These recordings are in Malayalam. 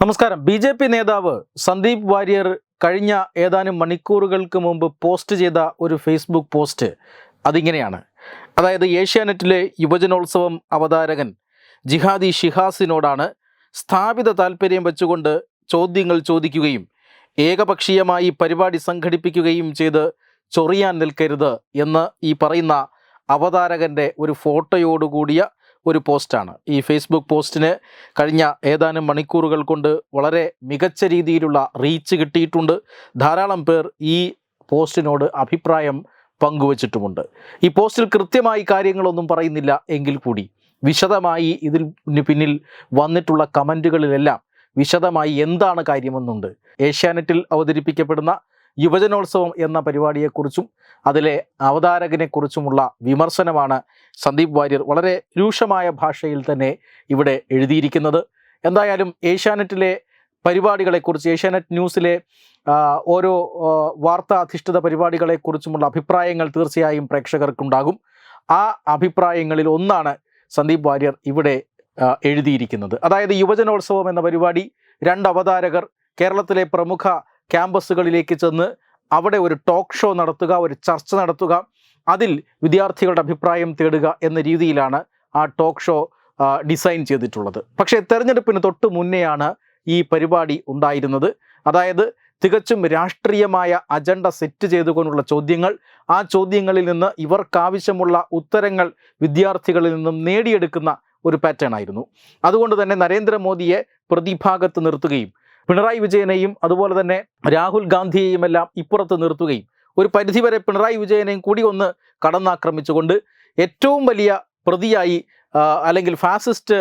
നമസ്കാരം. ബി ജെ പി നേതാവ് സന്ദീപ് വാര്യർ കഴിഞ്ഞ ഏതാനും മണിക്കൂറുകൾക്ക് മുമ്പ് പോസ്റ്റ് ചെയ്ത ഒരു ഫേസ്ബുക്ക് പോസ്റ്റ് അതിങ്ങനെയാണ്. അതായത് ഏഷ്യാനെറ്റിലെ യുവജനോത്സവം അവതാരകൻ ജിഹാദി ഷിഹാസിനോടാണ് സ്ഥാപിത താൽപ്പര്യം വെച്ചുകൊണ്ട് ചോദ്യങ്ങൾ ചോദിക്കുകയും ഏകപക്ഷീയമായി പരിപാടി സംഘടിപ്പിക്കുകയും ചെയ്ത് ചൊറിയാൻ നിൽക്കരുത് എന്ന് ഈ പറയുന്ന അവതാരകന്റെ ഒരു ഫോട്ടോയോടുകൂടിയ ഒരു പോസ്റ്റാണ്. ഈ ഫേസ്ബുക്ക് പോസ്റ്റിന് കഴിഞ്ഞ ഏതാനും മണിക്കൂറുകൾ കൊണ്ട് വളരെ മികച്ച രീതിയിലുള്ള റീച്ച് കിട്ടിയിട്ടുണ്ട്. ധാരാളം പേർ ഈ പോസ്റ്റിനോട് അഭിപ്രായം പങ്കുവച്ചിട്ടുമുണ്ട്. ഈ പോസ്റ്റിൽ കൃത്യമായി കാര്യങ്ങളൊന്നും പറയുന്നില്ല എങ്കിൽ കൂടി. വിശദമായി ഇതിൽ പിന്നിൽ വന്നിട്ടുള്ള കമന്റുകളിലെല്ലാം വിശദമായി എന്താണ് കാര്യമെന്നുണ്ട്. ഏഷ്യാനെറ്റിൽ അവതരിപ്പിക്കപ്പെടുന്ന യുവജനോത്സവം എന്ന പരിപാടിയെക്കുറിച്ചും അതിലെ അവതാരകനെക്കുറിച്ചുമുള്ള വിമർശനമാണ് സന്ദീപ് വാര്യർ വളരെ രൂക്ഷമായ ഭാഷയിൽ തന്നെ ഇവിടെ എഴുതിയിരിക്കുന്നത്. എന്തായാലും ഏഷ്യാനെറ്റിലെ പരിപാടികളെക്കുറിച്ച് ഏഷ്യാനെറ്റ് ന്യൂസിലെ ഓരോ വാർത്താ അധിഷ്ഠിത പരിപാടികളെക്കുറിച്ചുമുള്ള അഭിപ്രായങ്ങൾ തീർച്ചയായും പ്രേക്ഷകർക്കുണ്ടാകും. ആ അഭിപ്രായങ്ങളിൽ ഒന്നാണ് സന്ദീപ് വാര്യർ ഇവിടെ എഴുതിയിരിക്കുന്നത്. അതായത് യുവജനോത്സവം എന്ന പരിപാടി രണ്ട് അവതാരകർ കേരളത്തിലെ പ്രമുഖ ക്യാമ്പസുകളിലേക്ക് ചെന്ന് അവിടെ ഒരു ടോക്ക് ഷോ നടത്തുക ഒരു ചർച്ച നടത്തുക അതിൽ വിദ്യാർത്ഥികളുടെ അഭിപ്രായം തേടുക എന്ന രീതിയിലാണ് ആ ടോക്ക് ഷോ ഡിസൈൻ ചെയ്തിട്ടുള്ളത്. പക്ഷേ തെരഞ്ഞെടുപ്പിന് തൊട്ട് മുന്നെയാണ് ഈ പരിപാടി ഉണ്ടായിരുന്നത്. അതായത് തികച്ചും രാഷ്ട്രീയമായ അജണ്ട സെറ്റ് ചെയ്തുകൊണ്ടുള്ള ചോദ്യങ്ങൾ. ആ ചോദ്യങ്ങളിൽ നിന്ന് ഇവർക്കാവശ്യമുള്ള ഉത്തരങ്ങൾ വിദ്യാർത്ഥികളിൽ നിന്നും നേടിയെടുക്കുന്ന ഒരു പാറ്റേൺ ആയിരുന്നു. അതുകൊണ്ട് തന്നെ നരേന്ദ്രമോദിയെ പ്രതിഭാഗത്ത് നിർത്തുകയും പിണറായി വിജയനെയും അതുപോലെ തന്നെ രാഹുൽ ഗാന്ധിയെയും എല്ലാം ഇപ്പുറത്ത് നിർത്തുകയും ഒരു പരിധിവരെ പിണറായി വിജയനെയും കൂടി ഒന്ന് കടന്നാക്രമിച്ചുകൊണ്ട് ഏറ്റവും വലിയ പ്രതിയായി അല്ലെങ്കിൽ ഫാസിസ്റ്റ്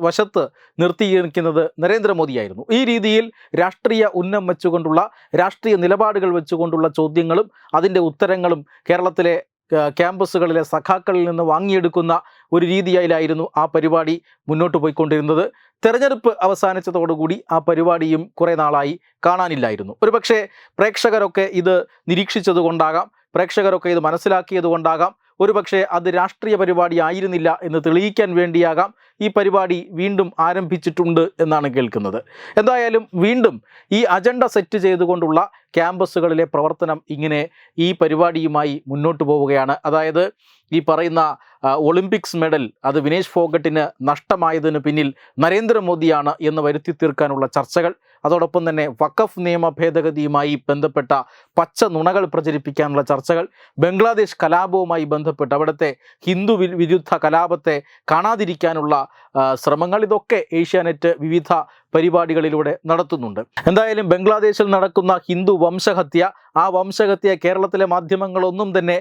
വശത്ത് നിർത്തിയിരിക്കുന്നത് നരേന്ദ്രമോദിയായിരുന്നു. ഈ രീതിയിൽ രാഷ്ട്രീയ ഉന്നം വെച്ചുകൊണ്ടുള്ള രാഷ്ട്രീയ നിലപാടുകൾ വെച്ചുകൊണ്ടുള്ള ചോദ്യങ്ങളും അതിന്റെ ഉത്തരങ്ങളും കേരളത്തിലെ ക്യാമ്പസുകളിലെ സഖാക്കളിൽ നിന്ന് വാങ്ങിയെടുക്കുന്ന ഒരു രീതിയിലായിരുന്നു ആ പരിപാടി മുന്നോട്ട് പോയിക്കൊണ്ടിരുന്നത്. തെരഞ്ഞെടുപ്പ് അവസാനിച്ചതോടുകൂടി ആ പരിപാടിയും കുറേ നാളായി കാണാനില്ലായിരുന്നു. ഒരുപക്ഷെ പ്രേക്ഷകരൊക്കെ ഇത് നിരീക്ഷിച്ചത് കൊണ്ടാകാം പ്രേക്ഷകരൊക്കെ ഇത് മനസ്സിലാക്കിയത് കൊണ്ടാകാം ഒരുപക്ഷെ അത് രാഷ്ട്രീയ പരിപാടി ആയിരുന്നില്ല എന്ന് തെളിയിക്കാൻ വേണ്ടിയാകാം ഈ പരിപാടി വീണ്ടും ആരംഭിച്ചിട്ടുണ്ട് എന്നാണ് കേൾക്കുന്നത്. എന്തായാലും വീണ്ടും ഈ അജണ്ട സെറ്റ് ചെയ്തുകൊണ്ടുള്ള ക്യാമ്പസുകളിലെ പ്രവർത്തനം ഇങ്ങനെ ഈ പരിപാടിയുമായി മുന്നോട്ട് പോവുകയാണ്. അതായത് ഈ പറയുന്ന ഒളിമ്പിക്സ് മെഡൽ അത് വിനേഷ് ഫോഗട്ടിന് നഷ്ടമായതിന് പിന്നിൽ നരേന്ദ്രമോദിയാണ് എന്ന് വരുത്തി തീർക്കാനുള്ള ചർച്ചകൾ. അതോടൊപ്പം തന്നെ വഖഫ് നിയമ ഭേദഗതിയുമായി ബന്ധപ്പെട്ട പച്ച നുണകൾ പ്രചരിപ്പിക്കാനുള്ള ചർച്ചകൾ. ബംഗ്ലാദേശ് കലാപവുമായി ബന്ധപ്പെട്ട് അവിടുത്തെ ഹിന്ദു വിരുദ്ധ കലാപത്തെ കാണാതിരിക്കാനുള്ള ശ്രമങ്ങൾ. ഇതൊക്കെ ഏഷ്യാനെറ്റ് വിവിധ പരിപാടികളിലൂടെ നടത്തുന്നുണ്ട്. എന്തായാലും ബംഗ്ലാദേശിൽ നടക്കുന്ന ഹിന്ദു വംശഹത്യ ആ വംശഹത്യ കേരളത്തിലെ മാധ്യമങ്ങളൊന്നും തന്നെ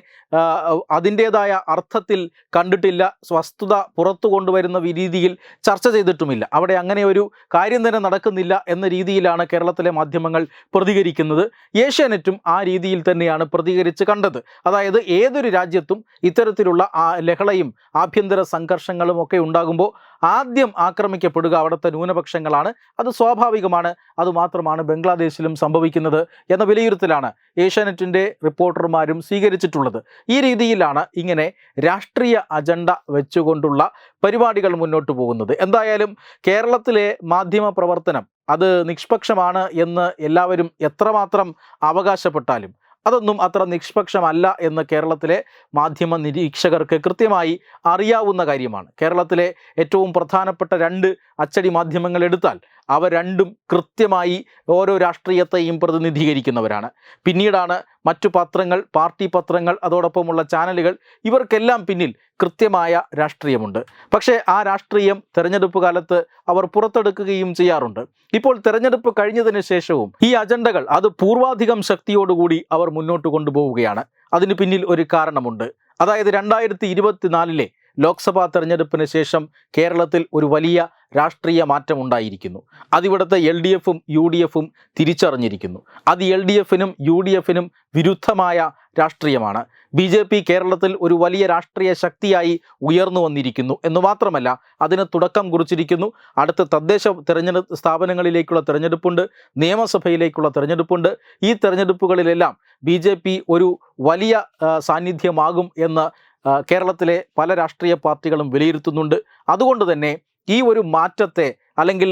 അതിന്റെതായ അർത്ഥത്തിൽ കണ്ടിട്ടില്ല. വസ്തുത പുറത്തു കൊണ്ടുവരുന്ന രീതിയിൽ ചർച്ച ചെയ്തിട്ടുമില്ല. അവിടെ അങ്ങനെ ഒരു കാര്യം തന്നെ നടക്കുന്നില്ല എന്ന രീതിയിലാണ് കേരളത്തിലെ മാധ്യമങ്ങൾ പ്രതികരിക്കുന്നത്. ഏഷ്യാനെറ്റും ആ രീതിയിൽ തന്നെയാണ് പ്രതികരിച്ച് കണ്ടത്. അതായത് ഏതൊരു രാജ്യത്തും ഇത്തരത്തിലുള്ള ആ ലഹളയും ആഭ്യന്തര സംഘർഷങ്ങളും ഒക്കെ ഉണ്ടാകുമ്പോൾ ആദ്യം ആക്രമിക്കപ്പെടുക അവിടുത്തെ ന്യൂനപക്ഷങ്ങളാണ്. അത് സ്വാഭാവികമാണ്. അതുമാത്രമാണ് ബംഗ്ലാദേശിലും സംഭവിക്കുന്നത് എന്ന വിലയിരുത്തലാണ് ഏഷ്യാനെറ്റിന്റെ റിപ്പോർട്ടർമാരും സ്വീകരിച്ചിട്ടുള്ളത്. ഈ രീതിയിലാണ് ഇങ്ങനെ രാഷ്ട്രീയ അജണ്ട വെച്ചുകൊണ്ടുള്ള പരിപാടികൾ മുന്നോട്ട് പോകുന്നത്. എന്തായാലും കേരളത്തിലെ മാധ്യമ പ്രവർത്തനം അത് നിഷ്പക്ഷമാണ് എന്ന് എല്ലാവരും എത്രമാത്രം അവകാശപ്പെട്ടാലും അതൊന്നും അത്ര നിഷ്പക്ഷമല്ല എന്ന് കേരളത്തിലെ മാധ്യമ നിരീക്ഷകർക്ക് കൃത്യമായി അറിയാവുന്ന കാര്യമാണ്. കേരളത്തിലെ ഏറ്റവും പ്രധാനപ്പെട്ട രണ്ട് അച്ചടി മാധ്യമങ്ങൾ എടുത്താൽ അവ രണ്ടും കൃത്യമായി ഓരോ രാഷ്ട്രീയത്തെയും പ്രതിനിധീകരിക്കുന്നവരാണ്. പിന്നീടാണ് മറ്റു പത്രങ്ങൾ പാർട്ടി പത്രങ്ങൾ അതോടൊപ്പമുള്ള ചാനലുകൾ ഇവർക്കെല്ലാം പിന്നിൽ കൃത്യമായ രാഷ്ട്രീയമുണ്ട്. പക്ഷേ ആ രാഷ്ട്രീയം തെരഞ്ഞെടുപ്പ് കാലത്ത് അവർ പുറത്തെടുക്കുകയും ചെയ്യാറുണ്ട്. ഇപ്പോൾ തെരഞ്ഞെടുപ്പ് കഴിഞ്ഞതിന് ശേഷവും ഈ അജണ്ടകൾ അത് പൂർവാധികം ശക്തിയോടുകൂടി അവർ മുന്നോട്ട് കൊണ്ടുപോവുകയാണ്. അതിന് പിന്നിൽ ഒരു കാരണമുണ്ട്. അതായത് രണ്ടായിരത്തി ഇരുപത്തിനാലിലെ ലോക്സഭാ തെരഞ്ഞെടുപ്പിന് ശേഷം കേരളത്തിൽ ഒരു വലിയ രാഷ്ട്രീയ മാറ്റം ഉണ്ടായിരിക്കുന്നു അതിവിടുത്തെ എൽ ഡി എഫും യു ഡി എഫും തിരിച്ചറിഞ്ഞിരിക്കുന്നു. അത് എൽ ഡി എഫിനും യു ഡി എഫിനും വിരുദ്ധമായ രാഷ്ട്രീയമാണ്. ബി ജെ പി കേരളത്തിൽ ഒരു വലിയ രാഷ്ട്രീയ ശക്തിയായി ഉയർന്നു വന്നിരിക്കുന്നു. എന്ന് മാത്രമല്ല അതിന് തുടക്കം കുറിച്ചിരിക്കുന്നു. അടുത്ത തദ്ദേശ തെരഞ്ഞെടുപ്പ് സ്ഥാപനങ്ങളിലേക്കുള്ള തെരഞ്ഞെടുപ്പുണ്ട്. നിയമസഭയിലേക്കുള്ള തെരഞ്ഞെടുപ്പുണ്ട്. ഈ തിരഞ്ഞെടുപ്പുകളിലെല്ലാം ബി ഒരു വലിയ സാന്നിധ്യമാകും എന്ന് കേരളത്തിലെ പല രാഷ്ട്രീയ പാർട്ടികളും വിലയിരുത്തുന്നുണ്ട്. അതുകൊണ്ട് തന്നെ ഈ ഒരു മാറ്റത്തെ അല്ലെങ്കിൽ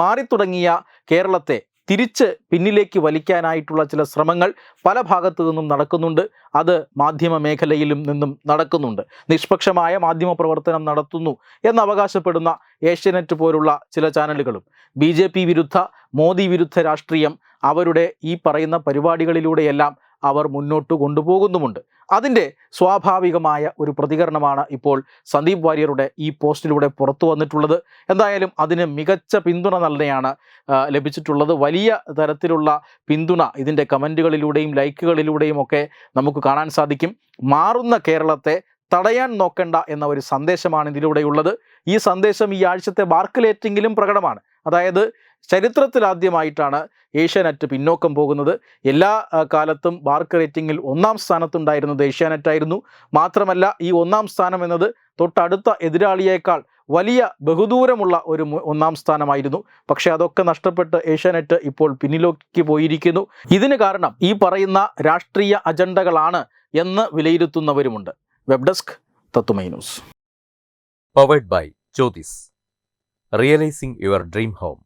മാറി മാറിത്തുടങ്ങിയ കേരളത്തെ തിരിച്ച് പിന്നിലേക്ക് വലിക്കാനായിട്ടുള്ള ചില ശ്രമങ്ങൾ പല ഭാഗത്തു നിന്നും നടക്കുന്നുണ്ട്. അത് മാധ്യമ മേഖലയിലും നിന്നും നടക്കുന്നുണ്ട്. നിഷ്പക്ഷമായ മാധ്യമ പ്രവർത്തനം നടത്തുന്നു എന്ന് അവകാശപ്പെടുന്ന ഏഷ്യാനെറ്റ് പോലുള്ള ചില ചാനലുകളും. ബി വിരുദ്ധ മോദി വിരുദ്ധ രാഷ്ട്രീയം അവരുടെ ഈ പറയുന്ന പരിപാടികളിലൂടെയെല്ലാം അവർ മുന്നോട്ട് കൊണ്ടുപോകുന്നുമുണ്ട്. അതിന്റെ സ്വാഭാവികമായ ഒരു പ്രതികരണമാണ് ഇപ്പോൾ സന്ദീപ് വാര്യരുടെ ഈ പോസ്റ്റിലൂടെ പുറത്തു വന്നിട്ടുള്ളത്. എന്തായാലും അതിന് മികച്ച പിന്തുണ നൽകിയാണ് ലഭിച്ചിട്ടുള്ളത്. വലിയ തരത്തിലുള്ള പിന്തുണ ഇതിന്റെ കമന്റുകളിലൂടെയും ലൈക്കുകളിലൂടെയും ഒക്കെ നമുക്ക് കാണാൻ സാധിക്കും. മാറുന്ന കേരളത്തെ തടയാൻ നോക്കണ്ട എന്ന ഒരു സന്ദേശമാണ് ഇതിലൂടെയുള്ളത്. ഈ സന്ദേശം ഈ ആഴ്ചത്തെ ബാർക്കലേറ്റിംഗിലും പ്രകടമാണ്. അതായത് ചരിത്രത്തിലാദ്യമായിട്ടാണ് ഏഷ്യാനെറ്റ് പിന്നോക്കം പോകുന്നത്. എല്ലാ കാലത്തും ബാർക്ക് റേറ്റിംഗിൽ ഒന്നാം സ്ഥാനത്തുണ്ടായിരുന്നത് ഏഷ്യാനെറ്റായിരുന്നു മാത്രമല്ല ഈ ഒന്നാം സ്ഥാനം എന്നത് തൊട്ടടുത്ത എതിരാളിയേക്കാൾ വലിയ ബഹുദൂരമുള്ള ഒരു ഒന്നാം സ്ഥാനമായിരുന്നു. പക്ഷേ അതൊക്കെ നഷ്ടപ്പെട്ട് ഏഷ്യാനെറ്റ് ഇപ്പോൾ പിന്നിലേക്ക് പോയിരിക്കുന്നു. ഇതിന് കാരണം ഈ പറയുന്ന രാഷ്ട്രീയ അജണ്ടകളാണ് എന്ന് വിലയിരുത്തുന്നവരുമുണ്ട്. വെബ് ഡെസ്ക് തത്തുമൈ news powered by Jyothis realising your dream home.